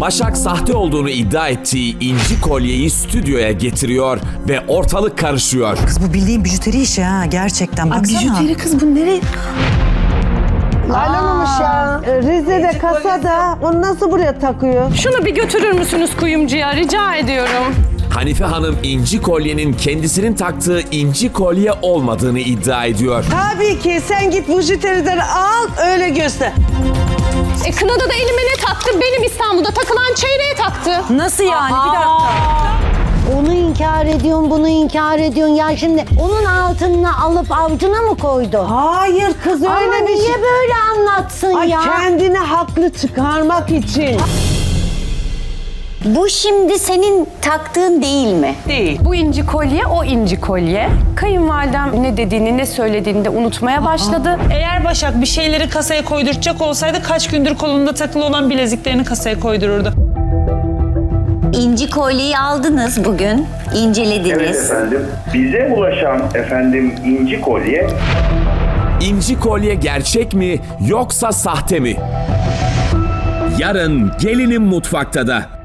Başak sahte olduğunu iddia ettiği inci kolyeyi stüdyoya getiriyor ve ortalık karışıyor. Kız bu bildiğin bijuteri işi ha gerçekten. Baksana. kız bu nereye? Alamamış ya. E, Rize'de kasada onu nasıl buraya takıyor? Şunu bir götürür müsünüz kuyumcuya rica ediyorum. Hanife Hanım inci kolyenin kendisinin taktığı inci kolye olmadığını iddia ediyor. Tabii ki sen git mujiterileri al öyle göster. E kınada da elime ne taktı? Benim takılan taktı. Nasıl yani? Bir dakika. Onu inkar ediyorsun, bunu inkar ediyorsun. Ya şimdi onun altınını alıp avcuna mı koydu? Hayır kız öyle Ama bir niye şey. böyle anlatsın Ay ya? kendini haklı çıkarmak için. Bu şimdi senin taktığın değil mi? Değil. Bu inci kolye o inci kolye. Kayınvalidem ne dediğini ne söylediğini de unutmaya başladı. Eğer Başak bir şeyleri kasaya koyduracak olsaydı kaç gündür kolunda takılı olan bileziklerini kasaya koydururdu. İnci kolyeyi aldınız bugün, incelediniz. Evet efendim. Bize ulaşan efendim inci kolye İnci kolye gerçek mi yoksa sahte mi? Yarın gelinim mutfakta da.